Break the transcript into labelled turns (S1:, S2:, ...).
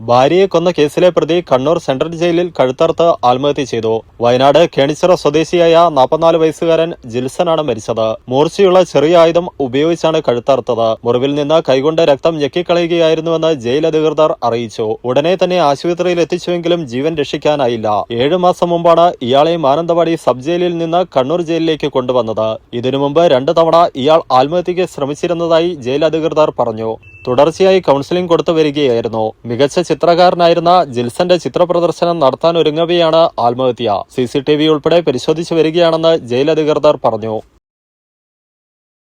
S1: ഭാര്യയെ കൊന്ന കേസിലെ പ്രതി കണ്ണൂർ സെൻട്രൽ ജയിലിൽ കഴുത്തറുത്ത് ആത്മഹത്യ ചെയ്തു. വയനാട് കേണിച്ചിറ സ്വദേശിയായ നാൽപ്പത്തിനാല് വയസ്സുകാരൻ ജിൽസനാണ് മരിച്ചത്. മൂർച്ചയുള്ള ചെറിയ ആയുധം ഉപയോഗിച്ചാണ് കഴുത്തറുത്തത്. മുറിവിൽ നിന്ന് കൈകൊണ്ട് രക്തം ഞെക്കിക്കളയുകയായിരുന്നുവെന്ന് ജയിൽ അധികൃതർ അറിയിച്ചു. ഉടനെ തന്നെ ആശുപത്രിയിൽ എത്തിച്ചുവെങ്കിലും ജീവൻ രക്ഷിക്കാനായില്ല. ഏഴു മാസം മുമ്പാണ് ഇയാളെ മാനന്തവാടി സബ് ജയിലിൽ നിന്ന് കണ്ണൂർ ജയിലിലേക്ക് കൊണ്ടുവന്നത്. ഇതിനു മുമ്പ് രണ്ടു തവണ ഇയാൾ ആത്മഹത്യയ്ക്ക് ശ്രമിച്ചിരുന്നതായി ജയിൽ അധികൃതർ പറഞ്ഞു. തുടർച്ചയായി കൗൺസിലിംഗ് കൊടുത്തു വരികയായിരുന്നു. മികച്ച ചിത്രകാരനായിരുന്ന ജിൽസന്റെ ചിത്രപ്രദർശനം നടത്താനൊരുങ്ങവെയാണ് ആത്മഹത്യ. സി സി ടി വി ഉൾപ്പെടെ പരിശോധിച്ചു വരികയാണെന്ന് ജയിൽ അധികൃതർ പറഞ്ഞു.